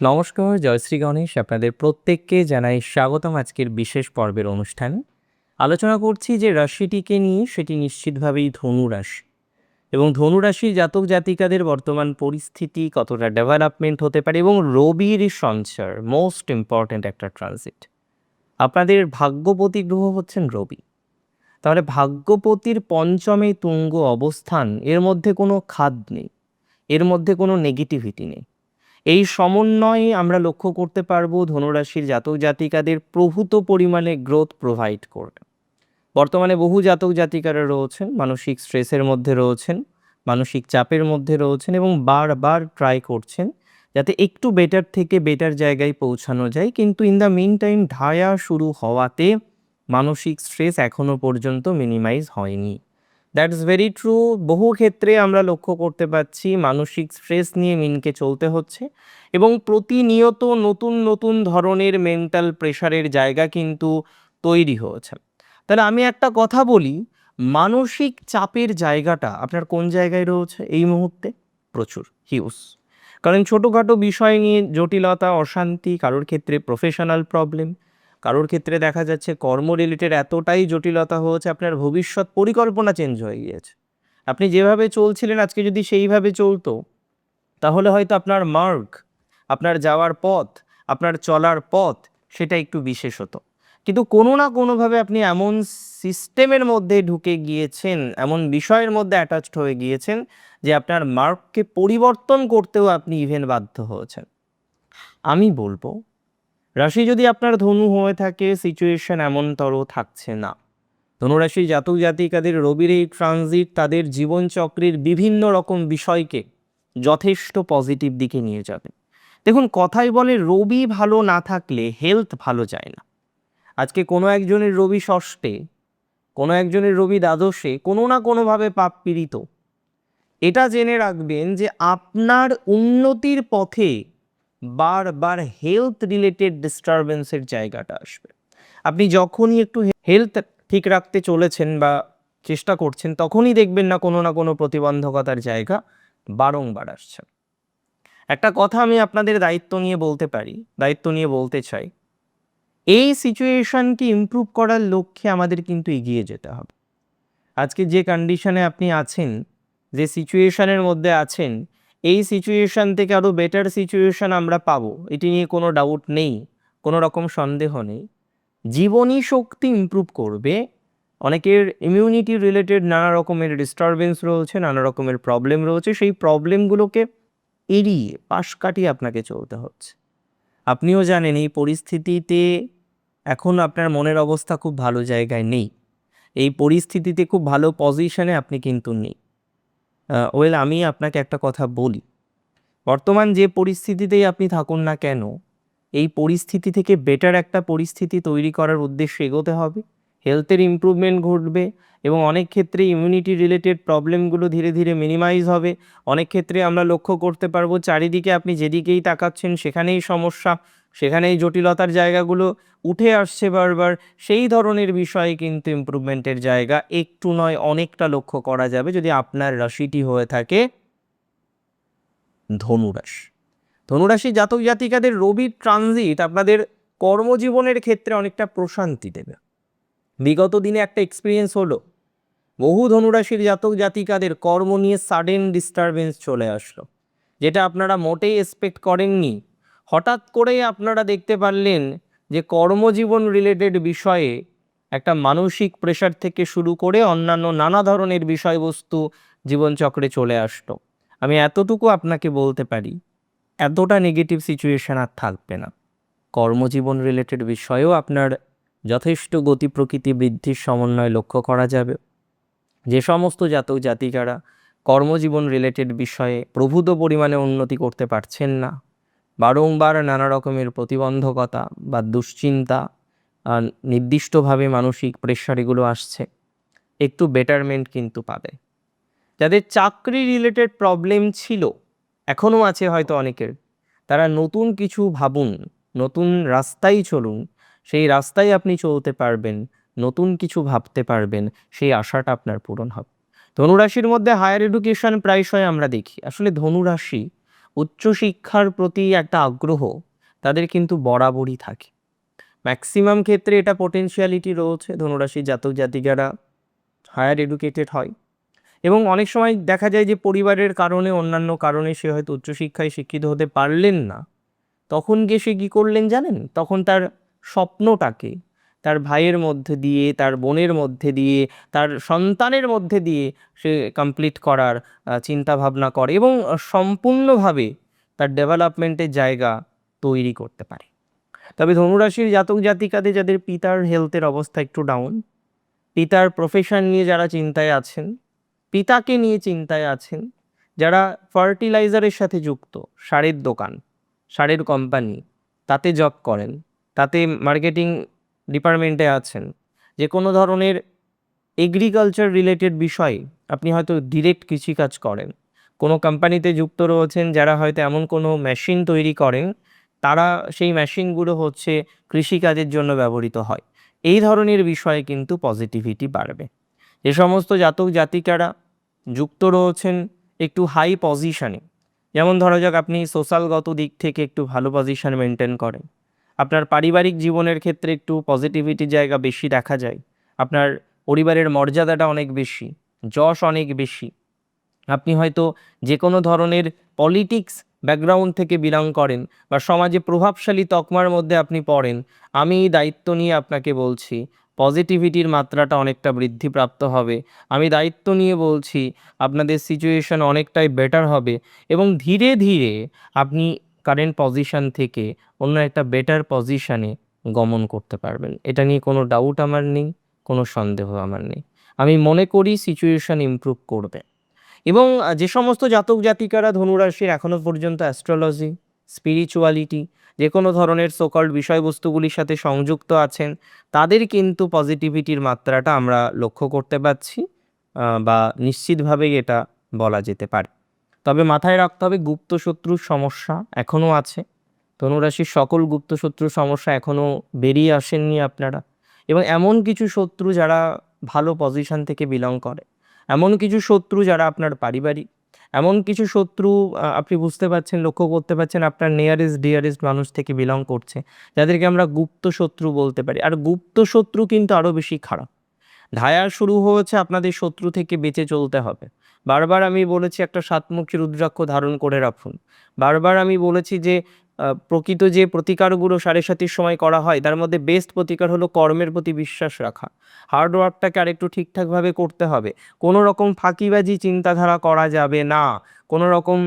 নমস্কার জয়শ্রী গণেশ। আপনাদের প্রত্যেককে জানাই স্বাগতম আজকের বিশেষ পর্বের অনুষ্ঠান। আলোচনা করছি যে রাশিটিকে নিয়ে, সেটি নিশ্চিতভাবেই ধনু রাশি এবং ধনু রাশির জাতক জাতিকাদের বর্তমান পরিস্থিতি কতটা ডেভেলপমেন্ট হতে পারে এবং রবির সঞ্চার মোস্ট ইম্পর্ট্যান্ট একটা ট্রানজিট আপনাদের ভাগ্যপতি গ্রহ হচ্ছেন রবি। তাহলে ভাগ্যপতির পঞ্চমে তুঙ্গ অবস্থান, এর মধ্যে কোনো খাদ নেই। এর মধ্যে কোনো নেগেটিভিটি নেই। এই সমন্বয়ে আমরা লক্ষ্য করতে পারব ধনুরাশির জাতক জাতিকাদের প্রভূত পরিমাণে গ্রোথ প্রোভাইড করবে। বর্তমানে বহু জাতক জাতিকারা রয়েছেন, মানসিক স্ট্রেসের মধ্যে রয়েছেন, মানসিক চাপের মধ্যে রয়েছেন এবং বারবার ট্রাই করছেন যাতে একটু বেটার থেকে বেটার জায়গায় পৌঁছানো যায়। কিন্তু ইন দ্য মিন টাইম ঢায়া শুরু হওয়াতে মানসিক স্ট্রেস এখনও পর্যন্ত মিনিমাইজ হয়নি। দ্যাটস ভেরি ট্রু বহু ক্ষেত্রে আমরা লক্ষ্য করতে পারছি মানসিক স্ট্রেস নিয়ে মিনকে চলতে হচ্ছে এবং প্রতিনিয়ত নতুন নতুন ধরনের মেন্টাল প্রেশারের জায়গা কিন্তু তৈরি হয়েছে। তাহলে আমি একটা কথা বলি, মানসিক চাপের জায়গাটা আপনার কোন জায়গায় রয়েছে? এই মুহূর্তে প্রচুর হিউজ কারণ ছোটোখাটো বিষয় নিয়ে জটিলতা, অশান্তি, কারোর ক্ষেত্রে প্রফেশনাল প্রবলেম কারোর ক্ষেত্রে দেখা যাচ্ছে কর্ম রিলেটেড এতটাই জটিলতা হয়েছে, আপনার ভবিষ্যৎ পরিকল্পনা চেঞ্জ হয়ে গিয়েছে। আপনি যেভাবে চলছিলেন আজকে যদি সেইভাবে চলতো, তাহলে হয়তো আপনার মার্গ আপনার যাওয়ার পথ, আপনার চলার পথ সেটা একটু বিশেষ হতো। কিন্তু কোনো না কোনোভাবে আপনি এমন সিস্টেমের মধ্যে ঢুকে গিয়েছেন, এমন বিষয়ের মধ্যে অ্যাটাচড হয়ে গিয়েছেন যে আপনার মার্ককে পরিবর্তন করতেও আপনি ইভেন বাধ্য হয়েছেন। আমি বলব রাশি যদি আপনার ধনু হয়ে থাকে সিচুয়েশন এমনতর থাকছে না। ধনুরাশি জাতক জাতিকাদের রবির এই ট্রানজিট তাদের জীবনচক্রের বিভিন্ন রকম বিষয়কে যথেষ্ট পজিটিভ দিকে নিয়ে যাবে। দেখুন কথাই বলে রবি ভালো না থাকলে হেলথ ভালো যায় না। আজকে কোনো একজনের রবি ষষ্ঠে, কোনো একজনের রবি দ্বাদশে, কোনো না কোনোভাবে পাপ পীড়িত। এটা জেনে রাখবেন যে আপনার উন্নতির পথে বারবার হেলথ রিলেটেড ডিস্টারবেন্সের জায়গাটা আসবে। আপনি যখনই একটু হেলথ ঠিক রাখতে চলেছেন বা চেষ্টা করছেন, তখনই দেখবেন না কোনো না কোনো প্রতিবন্ধকতার জায়গা বারংবার আসছে। একটা কথা আমি আপনাদের দায়িত্ব নিয়ে বলতে পারি, দায়িত্ব নিয়ে বলতে চাই, এই সিচুয়েশনকে ইমপ্রুভ করার লক্ষ্যে আমাদের কিন্তু এগিয়ে যেতে হবে। আজকে যে কন্ডিশনে আপনি আছেন, যে সিচুয়েশনের মধ্যে আছেন এই সিচুয়েশন থেকে আরও বেটার সিচুয়েশান আমরা পাবো। এটি নিয়ে কোনো ডাউট নেই, কোনো রকম সন্দেহ নেই। জীবনী শক্তি ইমপ্রুভ করবে, অনেকের ইমিউনিটি রিলেটেড নানা রকমের ডিস্টারবেন্স রয়েছে, নানা রকমের প্রবলেম রয়েছে। সেই প্রবলেমগুলোকে এড়িয়ে পাশ কাটিয়ে আপনাকে চলতে হচ্ছে। আপনিও জানেন এই পরিস্থিতিতে এখন আপনার মনের অবস্থা খুব ভালো জায়গায় নেই। এই পরিস্থিতিতে খুব ভালো পজিশনে আপনি কিন্তু নেই। ওয়েল, আমি আপনাকে একটা কথা বলি। বর্তমান যে পরিস্থিতিতেই আপনি থাকুন না কেন, এই পরিস্থিতি থেকে বেটার একটা পরিস্থিতি তৈরি করার উদ্দেশ্যে এগোতে হবে। হেলথের ইমপ্রুভমেন্ট ঘটবে এবং অনেক ক্ষেত্রে ইমিউনিটি রিলেটেড প্রবলেমগুলো ধীরে ধীরে মিনিমাইজ হবে। অনেক ক্ষেত্রে আমরা লক্ষ্য করতে পারব, চারিদিকে আপনি যেদিকেই তাকাচ্ছেন সেখানেই সমস্যা। সেখানেই জটিলতার জায়গাগুলো উঠে আসছে বারবার। সেই ধরনের বিষয়ে কিন্তু ইমপ্রুভমেন্টের জায়গা একটু নয়, অনেকটা লক্ষ্য করা যাবে যদি আপনার রাশিটি হয়ে থাকে ধনুরাশি। ধনুরাশি জাতক জাতিকাদের রবির ট্রানজিট আপনাদের কর্মজীবনের ক্ষেত্রে অনেকটা প্রশান্তি দেবে। বিগত দিনে একটা এক্সপিরিয়েন্স হলো, বহু ধনুরাশির জাতক জাতিকাদের কর্ম নিয়ে সাডেন ডিস্টারবেন্স চলে আসলো, যেটা আপনারা মোটেই এক্সপেক্ট করেননি। হঠাৎ করেই আপনারা দেখতে পারলেন যে কর্মজীবন রিলেটেড বিষয়ে একটা মানসিক প্রেশার থেকে শুরু করে অন্যান্য নানা ধরনের বিষয়বস্তু জীবনচক্রে চলে আসলো আমি এতটুকু আপনাকে বলতে পারি, এতটা নেগেটিভ সিচুয়েশন আর থাকবে না। কর্মজীবন রিলেটেড বিষয়েও আপনার যথেষ্ট গতি প্রকৃতি বৃদ্ধির সমন্বয় লক্ষ্য করা যাবে। যে সমস্ত জাতক জাতিকারা কর্মজীবন রিলেটেড বিষয়ে প্রভূত পরিমাণে উন্নতি করতে পারছেন না বারংবার নানা রকমের প্রতিবন্ধকতা বা দুশ্চিন্তা নির্দিষ্টভাবে মানসিক প্রেশার এগুলো আসছে। একটু বেটারমেন্ট কিন্তু পাবে। যাদের চাকরি রিলেটেড প্রবলেম ছিল, এখনও আছে হয়তো অনেকের। তারা নতুন কিছু ভাবুন, নতুন রাস্তায় চলুন, সেই রাস্তায় আপনি চলতে পারবেন, নতুন কিছু ভাবতে পারবেন, সেই আশাটা আপনার পূরণ হবে। ধনুরাশির মধ্যে হায়ার এডুকেশন প্রায়শই আমরা দেখি। আসলে ধনুরাশি উচ্চশিক্ষার প্রতি একটা আগ্রহ তাদের কিন্তু বরাবরই থাকে। ম্যাক্সিমাম ক্ষেত্রে এটা পোটেনশিয়ালিটি রয়েছে ধনুরাশি জাতক জাতিকারা হায়ার এডুকেটেড হয়। এবং অনেক সময় দেখা যায় যে পরিবারের কারণে, অন্যান্য কারণে সে হয়তো উচ্চশিক্ষায় শিক্ষিত হতে পারলেন না। তখন গিয়ে সে কী করলেন জানেন? তখন তার স্বপ্নটাকে তার ভাইয়ের মধ্যে দিয়ে, তার বোনের মধ্যে দিয়ে, তার সন্তানের মধ্যে দিয়ে সে কমপ্লিট করার চিন্তা ভাবনা করে এবং সম্পূর্ণভাবে তার ডেভেলপমেন্টের জায়গা তৈরি করতে পারে। তবে ধনুরাশির জাতক জাতিকাদের, যাদের পিতার হেলথের অবস্থা একটু ডাউন পিতার প্রফেশন নিয়ে যারা চিন্তায় আছেন, পিতাকে নিয়ে চিন্তায় আছেন, যারা ফার্টিলাইজারের সাথে যুক্ত, সারের দোকান, সারের কোম্পানি তাতে জব করেন, তাতে মার্কেটিং ডিপার্টমেন্টে আছেন, যে কোনো ধরনের এগ্রিকালচার রিলেটেড বিষয় আপনি হয়তো ডিরেক্ট কৃষিকাজ করেন। কোনো কোম্পানিতে যুক্ত রয়েছেন যারা হয়তো এমন কোনো মেশিন তৈরি করেন, তারা সেই মেশিনগুলো হচ্ছে কৃষিকাজের জন্য ব্যবহৃত হয়। এই ধরনের বিষয়ে কিন্তু পজিটিভিটি বাড়বে। যে সমস্ত জাতক জাতিকারা যুক্ত রয়েছেন একটু হাই পজিশনে যেমন ধরা যাক আপনি সোশ্যালগত দিক থেকে একটু ভালো পজিশন মেনটেন করেন। আপনার পারিবারিক জীবনের ক্ষেত্রে একটু পজিটিভিটি জায়গা বেশি দেখা যায়। আপনার পরিবারের মর্যাদাটা অনেক বেশি, যশ অনেক বেশি। আপনি হয়তো যে কোনো ধরনের পলিটিক্স ব্যাকগ্রাউন্ড থেকে বিলং করেন বা সমাজে প্রভাবশালী তকমার মধ্যে আপনি পড়েন, আমি এই দায়িত্ব নিয়ে আপনাকে বলছি পজিটিভিটির মাত্রাটা অনেকটা বৃদ্ধিপ্রাপ্ত হবে। আমি দায়িত্ব নিয়ে বলছি, আপনাদের সিচুয়েশন অনেকটাই বেটার হবে এবং ধীরে ধীরে আপনি কারেন্ট পজিশান থেকে অন্য একটা বেটার পজিশানে গমন করতে পারবেন। এটা নিয়ে কোনো ডাউট আমার নেই, কোনো সন্দেহ আমার নেই। আমি মনে করি সিচুয়েশান ইমপ্রুভ করবে। এবং যে সমস্ত জাতক জাতিকারা ধনুরাশির এখনও পর্যন্ত অ্যাস্ট্রোলজি স্পিরিচুয়ালিটি যে কোনো ধরনের সকল বিষয়বস্তুগুলির সাথে সংযুক্ত আছেন, তাদের কিন্তু পজিটিভিটির মাত্রাটা আমরা লক্ষ্য করতে পারছি বা নিশ্চিতভাবেই এটা বলা যেতে পারে। তবে মাথায় রাখতে হবে গুপ্ত শত্রুর সমস্যা এখনও আছে। ধনুরাশির সকল গুপ্ত শত্রুর সমস্যা এখনও বেরিয়ে আসেননি আপনারা। এবং এমন কিছু শত্রু যারা ভালো পজিশন থেকে বিলং করে। এমন কিছু শত্রু যারা আপনার পারিবারিক। এমন কিছু শত্রু আপনি বুঝতে পারছেন, লক্ষ্য করতে পারছেন আপনার নিয়ারেস্ট ডিয়ারেস্ট মানুষ থেকে বিলং করছে। যাদেরকে আমরা গুপ্ত শত্রু বলতে পারি। আর গুপ্ত শত্রু কিন্তু আরও বেশি খারাপ। ধায়া শুরু হয়েছে আপনাদের শত্রু থেকে বেঁচে চলতে হবে। বারবার আমি বলেছি একটা সাতমুখী রুদ্রাক্ষ ধারণ করে রাখুন। বারবার আমি বলেছি যে প্রকৃত যে প্রতিকারগুলো সাড়ে সাতির সময় করা হয়, তার মধ্যে বেস্ট প্রতিকার হলো কর্মের প্রতি বিশ্বাস রাখা। হার্ডওয়ার্কটাকে আরেকটু ঠিকঠাকভাবে করতে হবে। কোনো রকম ফাঁকিবাজি চিন্তাধারা করা যাবে না। কোনো রকম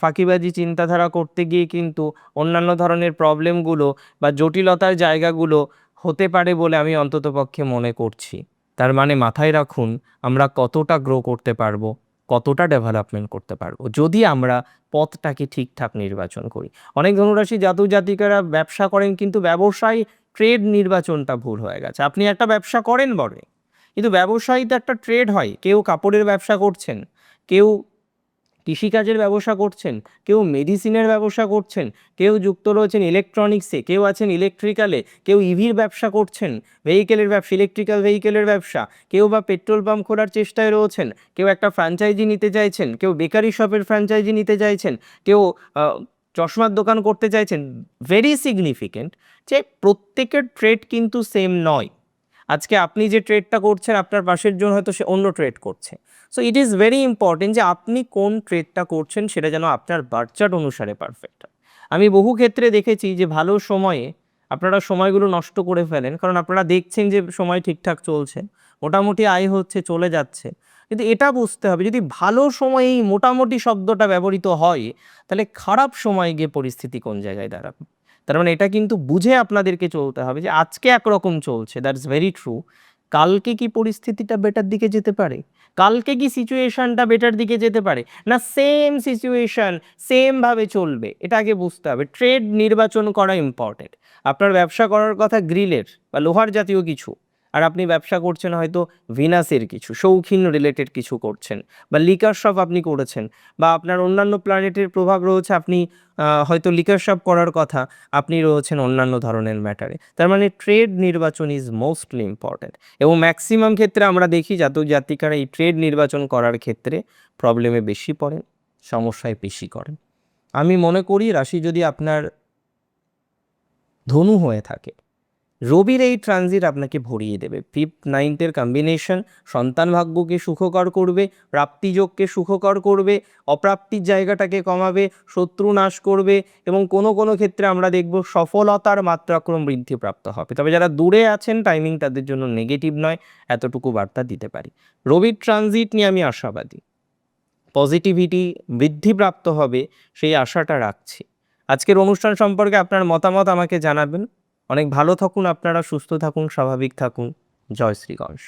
ফাঁকিবাজি চিন্তাধারা করতে গিয়ে কিন্তু অন্যান্য ধরনের প্রবলেমগুলো বা জটিলতার জায়গাগুলো হতে পারে বলে আমি অন্ততপক্ষে মনে করছি। তার মানে মাথায় রাখুন, আমরা কতটা গ্রো করতে পারব। কতটা ডেভেলপমেন্ট করতে পারব? যদি আমরা পথটাকে ঠিকঠাক নির্বাচন করি। অনেক ধনুরাশি জাতক জাতিকারা ব্যবসা করেন কিন্তু ব্যবসায় ট্রেড নির্বাচনটা ভুল হয়ে গেছে। আপনি একটা ব্যবসা করেন বলে কিন্তু ব্যবসায়ী তো একটা ট্রেড হয়। কেউ কাপড়ের ব্যবসা করছেন, কেউ কৃষিকাজের ব্যবসা করছেন, কেউ মেডিসিনের ব্যবসা করছেন, কেউ যুক্ত রয়েছেন ইলেকট্রনিক্সে কেউ আছেন ইলেকট্রিক্যালে কেউ ইভির ব্যবসা করছেন ভেহিকেলের ব্যবসা ইলেকট্রিক্যাল ভেহিকেলের ব্যবসা, কেউ বা পেট্রোল পাম্প খোলার চেষ্টায় রয়েছেন, কেউ একটা ফ্র্যাঞ্চাইজি নিতে চাইছেন, কেউ বেকারি শপের ফ্র্যাঞ্চাইজি নিতে চাইছেন, কেউ চশমার দোকান করতে চাইছেন ভেরি সিগনিফিকেন্ট যে প্রত্যেকের ট্রেড কিন্তু সেম নয়। আজকে আপনি যে ট্রেডটা করছেন, আপনার পাশের জন হয়তো সে অন্য ট্রেড করছে। So it is very important যে আপনি কোন ট্রেডটা করছেন, সেটা যেন আপনার বার্চার্ট অনুসারে পারফেক্ট হয়। আমি বহু ক্ষেত্রে দেখেছি যে ভালো সময়ে আপনারা সময়গুলো নষ্ট করে ফেলেন, কারণ আপনারা দেখছেন যে সময় ঠিকঠাক চলছে, মোটামুটি আয় হচ্ছে, চলে যাচ্ছে। কিন্তু এটা বুঝতে হবে, যদি ভালো সময়ে এই মোটামুটি শব্দটা ব্যবহৃত হয়, তাহলে খারাপ সময়ে গিয়ে পরিস্থিতি কোন জায়গায় দাঁড়াবে? তার মানে এটা কিন্তু বুঝে আপনাদেরকে চলতে হবে যে আজকে একরকম চলছে দ্যাটস ভেরি ট্রু কালকে কি পরিস্থিতিটা বেটার দিকে যেতে পারে? কালকে কি সিচুয়েশানটা বেটার দিকে যেতে পারে? না সেম সিচুয়েশান সেমভাবে চলবে। এটা আগে বুঝতে হবে। ট্রেড নির্বাচন করা ইম্পর্টেন্ট আপনার ব্যবসা করার কথা গ্রিলের বা লোহার জাতীয় কিছু। আর আপনি ব্যবসা করছেন হয়তো ভিনাসের কিছু, শৌখিন রিলেটেড কিছু করছেন বা লিকার শপ আপনি করেছেন বা আপনার অন্যান্য প্ল্যানেটের প্রভাব রয়েছে আপনি হয়তো লিকার শপ করার কথা আপনি রয়েছেন অন্যান্য ধরনের ম্যাটারে তার মানে ট্রেড নির্বাচন ইজ মোস্টলি ইম্পর্ট্যান্ট এবং ম্যাক্সিমাম ক্ষেত্রে আমরা দেখি জাতক জাতিকারা এই ট্রেড নির্বাচন করার ক্ষেত্রে প্রবলেমে বেশি পড়েন, সমস্যায় বেশি করেন। আমি মনে করি রাশি যদি আপনার ধনু হয়ে থাকে রবির এই ট্রানজিট আপনাকে ভরিয়ে দেবে। ফিফথ নাইনথের কম্বিনেশন সন্তান ভাগ্যকে সুখকর করবে, প্রাপ্তিযোগকে সুখকর করবে, অপ্রাপ্তির জায়গাটাকে কমাবে, শত্রু নাশ করবে এবং কোনো কোনো ক্ষেত্রে আমরা দেখব সফলতার মাত্রাক্রম বৃদ্ধিপ্রাপ্ত হবে। তবে যারা দূরে আছেন টাইমিং তাদের জন্য নেগেটিভ নয়, এতটুকু বার্তা দিতে পারি। রবির ট্রানজিট নিয়ে আমি আশাবাদী। পজিটিভিটি বৃদ্ধিপ্রাপ্ত হবে, সেই আশাটা রাখছি। আজকের অনুষ্ঠান সম্পর্কে আপনার মতামত আমাকে জানাবেন। অনেক ভালো থাকুন আপনারা সুস্থ থাকুন স্বাভাবিক থাকুন। জয় শ্রী গণেশ